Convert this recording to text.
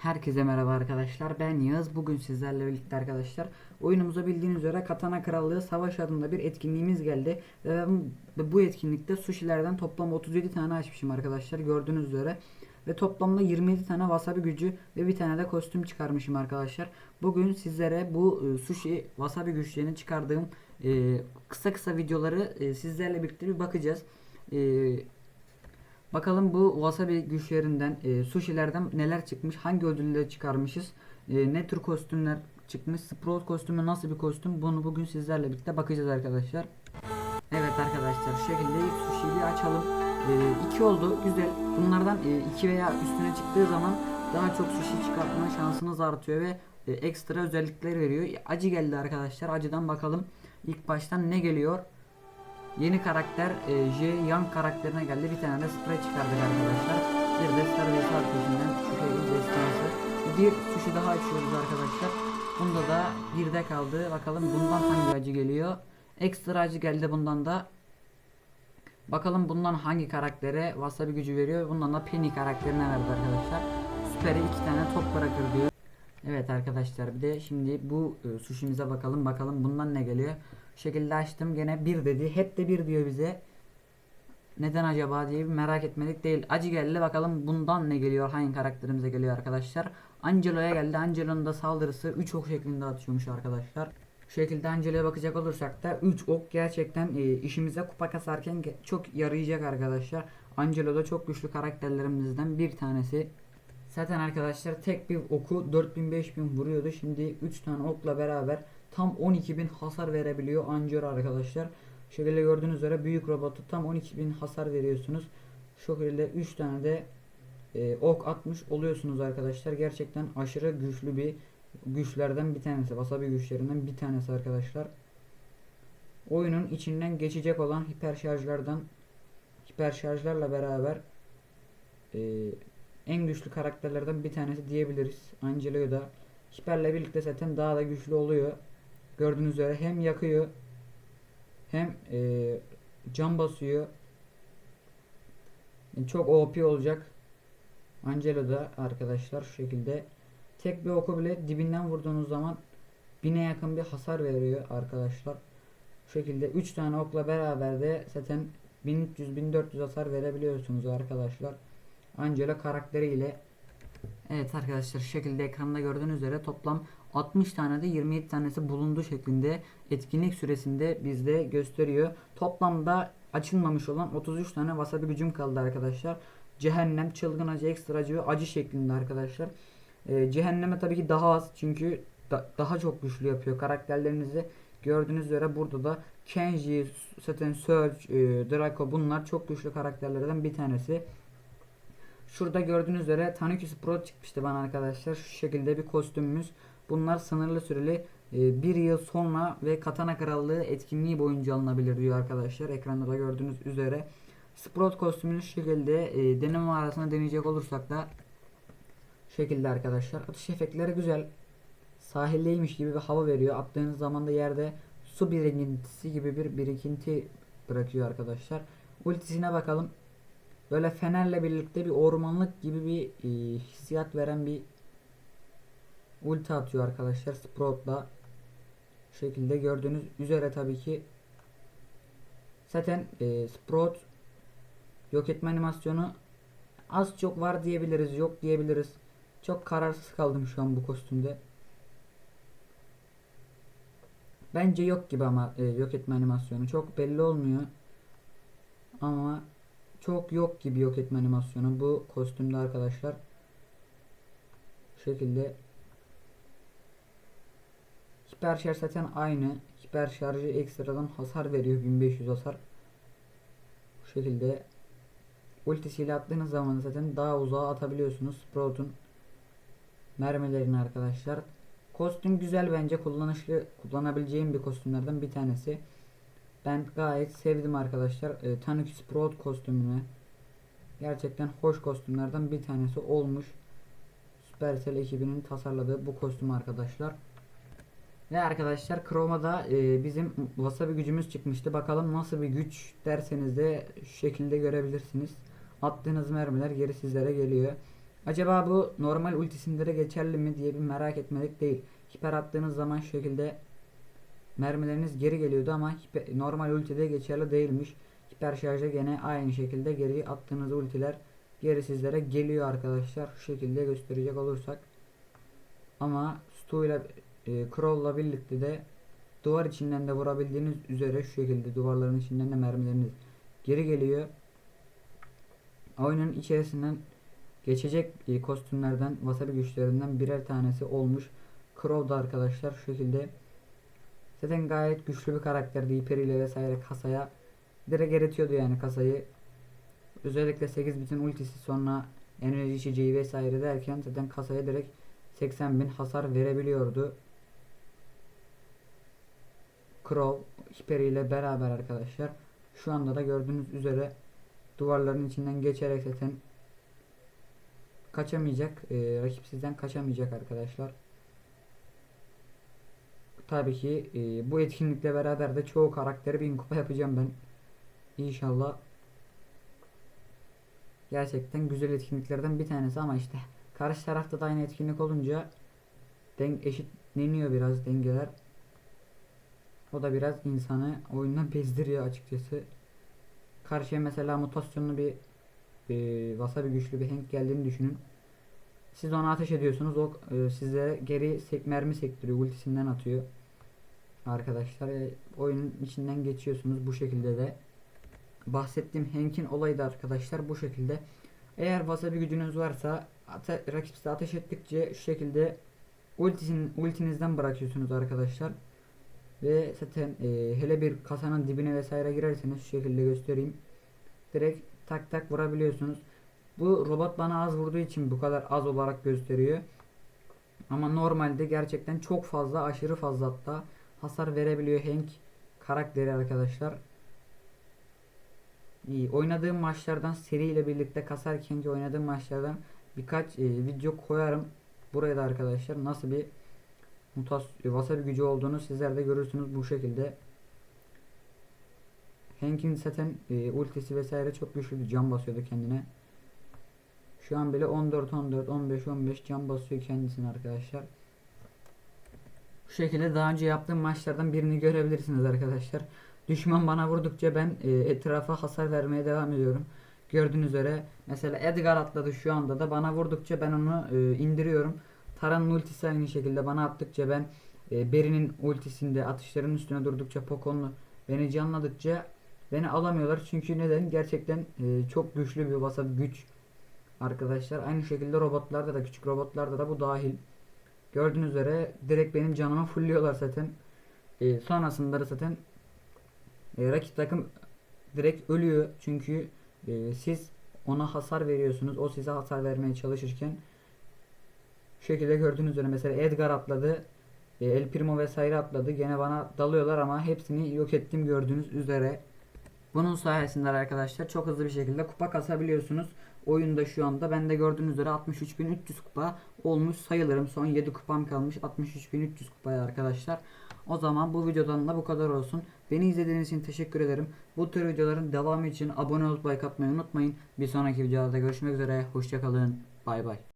Herkese merhaba arkadaşlar. Ben Yağız. Bugün sizlerle birlikte arkadaşlar oyunumuza bildiğiniz üzere Katana Krallığı Savaş adında bir etkinliğimiz geldi. Ve bu etkinlikte sushilerden toplam 37 tane açmışım arkadaşlar. Gördüğünüz üzere. Ve toplamda 27 tane wasabi gücü ve bir tane de kostüm çıkarmışım arkadaşlar. Bugün sizlere bu e, sushi wasabi güçlerini çıkardığım e, kısa kısa videoları e, sizlerle birlikte bir bakacağız. E, Bakalım bu wasabi güçlerinden, e, sushilerden neler çıkmış, hangi ödülleri çıkarmışız, e, ne tür kostümler çıkmış, Sprout kostümü nasıl bir kostüm bunu bugün sizlerle birlikte bakacağız arkadaşlar. Evet arkadaşlar şu şekilde ilk sushi'yi açalım. E, iki oldu güzel. Bunlardan e, iki veya üstüne çıktığı zaman daha çok sushi çıkartma şansınız artıyor ve e, ekstra özellikler veriyor. Acı geldi arkadaşlar. Acıdan bakalım ilk baştan ne geliyor. Yeni karakter e, J Young karakterine geldi. Bir tane de sprey çıkardık arkadaşlar. Bir de servisi arkasından şekilde destansı. Bir sushi daha açıyoruz arkadaşlar. Bunda da birde kaldı. Bakalım bundan hangi acı geliyor. Ekstra acı geldi bundan da. Bakalım bundan hangi karaktere wasabi gücü veriyor. Bundan da Penny karakterine verdi arkadaşlar. Süperi iki tane top bırakır diyor. Evet arkadaşlar bir de şimdi bu e, sushimize bakalım. Bakalım bundan ne geliyor. Şekilde açtım gene bir dedi. Hep de bir diyor bize. Neden acaba diye bir merak etmedik değil. Acı geldi bakalım bundan ne geliyor. Hangi karakterimize geliyor arkadaşlar. Angelo'ya geldi. Angelo'nun da saldırısı 3 ok şeklinde atıyormuş arkadaşlar. Şu şekilde Angelo'ya bakacak olursak da 3 ok gerçekten e, işimize kupa kasarken çok yarayacak arkadaşlar. Angelo da çok güçlü karakterlerimizden bir tanesi. Zaten arkadaşlar tek bir oku 4000 5000 vuruyordu. Şimdi 3 tane okla beraber tam 12000 hasar verebiliyor Angelo arkadaşlar. Şöyle gördüğünüz üzere büyük robotu tam 12000 hasar veriyorsunuz. Şu şekilde 3 tane de e, ok atmış oluyorsunuz arkadaşlar. Gerçekten aşırı güçlü bir güçlerden bir tanesi. Wasabi güçlerinden bir tanesi arkadaşlar. Oyunun içinden geçecek olan hiper şarjlardan hiper şarjlarla beraber e, en güçlü karakterlerden bir tanesi diyebiliriz. Angelo'yu da hiperle birlikte zaten daha da güçlü oluyor. Gördüğünüz üzere hem yakıyor hem e, can basıyor. Çok OP olacak. Angelo da arkadaşlar şu şekilde tek bir oku bile dibinden vurduğunuz zaman bine yakın bir hasar veriyor arkadaşlar. Şu şekilde 3 tane okla beraber de zaten 1300-1400 hasar verebiliyorsunuz arkadaşlar. Angela karakteriyle Evet arkadaşlar şekilde ekranda gördüğünüz üzere toplam 60 tane de 27 tanesi bulunduğu şeklinde etkinlik süresinde bizde gösteriyor. Toplamda açılmamış olan 33 tane wasabi gücüm kaldı arkadaşlar. Cehennem, çılgın acı, ekstra acı ve acı şeklinde arkadaşlar. Ee, cehenneme tabii ki daha az çünkü da- daha çok güçlü yapıyor karakterlerinizi. Gördüğünüz üzere burada da Kenji, zaten Surge, e, Draco bunlar çok güçlü karakterlerden bir tanesi. Şurada gördüğünüz üzere Tanuki Pro çıkmıştı bana arkadaşlar. Şu şekilde bir kostümümüz. Bunlar sınırlı süreli e, bir yıl sonra ve Katana Krallığı etkinliği boyunca alınabilir diyor arkadaşlar. Ekranda da gördüğünüz üzere. Sprout kostümünü şu şekilde e, deneme arasında deneyecek olursak da şekilde arkadaşlar. Atış efektleri güzel. Sahildeymiş gibi bir hava veriyor. Attığınız zaman da yerde su birikintisi gibi bir birikinti bırakıyor arkadaşlar. Ultisine bakalım. Böyle fenerle birlikte bir ormanlık gibi bir e, hissiyat veren bir ulti atıyor arkadaşlar Sprout'la. Şekilde gördüğünüz üzere tabii ki zaten e, Sprout yok etme animasyonu az çok var diyebiliriz yok diyebiliriz. Çok kararsız kaldım şu an bu kostümde. Bence yok gibi ama e, yok etme animasyonu çok belli olmuyor. Ama çok yok gibi yok etme animasyonu bu kostümde arkadaşlar. Şu şekilde hiper şarj zaten aynı. Hiper şarjı ekstradan hasar veriyor 1500 hasar. Bu şekilde ultisiyle attığınız zaman zaten daha uzağa atabiliyorsunuz Sprout'un mermilerini arkadaşlar. Kostüm güzel bence kullanışlı kullanabileceğim bir kostümlerden bir tanesi. Ben gayet sevdim arkadaşlar. E, Tanuki Sprout kostümünü. Gerçekten hoş kostümlerden bir tanesi olmuş. Supercell ekibinin tasarladığı bu kostüm arkadaşlar. Ve arkadaşlar Chroma'da e, bizim wasabi gücümüz çıkmıştı. Bakalım nasıl bir güç derseniz de şu şekilde görebilirsiniz. Attığınız mermiler geri sizlere geliyor. Acaba bu normal ultisinde de geçerli mi diye bir merak etmedik değil. Hiper attığınız zaman şu şekilde mermileriniz geri geliyordu ama hiper- normal ultide geçerli değilmiş. Hiper şarjda gene aynı şekilde geri attığınız ultiler geri sizlere geliyor arkadaşlar. Şu şekilde gösterecek olursak. Ama Stu ile e, Crow'la birlikte de duvar içinden de vurabildiğiniz üzere şu şekilde duvarların içinden de mermileriniz geri geliyor. Oyunun içerisinden geçecek e, kostümlerden wasabi güçlerinden birer tanesi olmuş. Crow da arkadaşlar şu şekilde zaten gayet güçlü bir karakterdi. Hyperiyle vesaire kasaya direkt eritiyordu yani kasayı. Özellikle 8 bitin ultisi sonra enerji içeceği vesaire derken zaten kasaya direkt 80 bin hasar verebiliyordu. Crow Hyperi ile beraber arkadaşlar şu anda da gördüğünüz üzere duvarların içinden geçerek zaten kaçamayacak. E, rakip sizden kaçamayacak arkadaşlar. Tabii ki e, bu etkinlikle beraber de çoğu karakteri bin kupa yapacağım ben. İnşallah. Gerçekten güzel etkinliklerden bir tanesi ama işte karşı tarafta da aynı etkinlik olunca den eşitleniyor biraz dengeler. O da biraz insanı oyundan bezdiriyor açıkçası. Karşıya mesela mutasyonlu bir e, wasabi güçlü bir Hank geldiğini düşünün. Siz ona ateş ediyorsunuz. O e, size geri sek mermi sektiriyor. Ultisinden atıyor. Arkadaşlar e, oyunun içinden geçiyorsunuz bu şekilde de. Bahsettiğim Hank'in olayı da arkadaşlar bu şekilde. Eğer wasabi gücünüz varsa ate rakip size ateş ettikçe şu şekilde ultisinin ultinizden bırakıyorsunuz arkadaşlar. Ve zaten e, hele bir kasanın dibine vesaire girerseniz şu şekilde göstereyim. Direkt tak tak vurabiliyorsunuz. Bu robot bana az vurduğu için bu kadar az olarak gösteriyor. Ama normalde gerçekten çok fazla aşırı fazla hatta hasar verebiliyor Hank karakteri arkadaşlar. İyi. Oynadığım maçlardan seriyle birlikte kasarken ki oynadığım maçlardan birkaç e, video koyarım. Buraya da arkadaşlar nasıl bir mutas wasabi gücü olduğunu sizler de görürsünüz bu şekilde. Hank'in zaten e, ultisi vesaire çok güçlüydü. Can basıyordu kendine. Şu an bile 14 14 15 15 can basıyor kendisine arkadaşlar. Bu şekilde daha önce yaptığım maçlardan birini görebilirsiniz arkadaşlar. Düşman bana vurdukça ben e, etrafa hasar vermeye devam ediyorum. Gördüğünüz üzere mesela Edgar atladı şu anda da bana vurdukça ben onu e, indiriyorum. Taran'ın ultisi aynı şekilde bana attıkça ben e, Beri'nin ultisinde atışların üstüne durdukça Pocon'lu beni canladıkça beni alamıyorlar. Çünkü neden? Gerçekten çok güçlü bir basa güç arkadaşlar. Aynı şekilde robotlarda da küçük robotlarda da bu dahil. Gördüğünüz üzere direkt benim canımı fulluyorlar zaten. E, sonrasında da zaten e, rakip takım direkt ölüyor. Çünkü e, siz ona hasar veriyorsunuz. O size hasar vermeye çalışırken şu şekilde gördüğünüz üzere mesela Edgar atladı. e, El Primo vesaire atladı. Gene bana dalıyorlar ama hepsini yok ettim gördüğünüz üzere. Bunun sayesinde arkadaşlar çok hızlı bir şekilde kupa kasabiliyorsunuz. Oyunda şu anda ben de gördüğünüz üzere 63.300 kupa olmuş sayılırım. Son 7 kupam kalmış 63.300 kupaya arkadaşlar. O zaman bu videodan da bu kadar olsun. Beni izlediğiniz için teşekkür ederim. Bu tür videoların devamı için abone olup like atmayı unutmayın. Bir sonraki videoda görüşmek üzere. Hoşçakalın. Bay bay.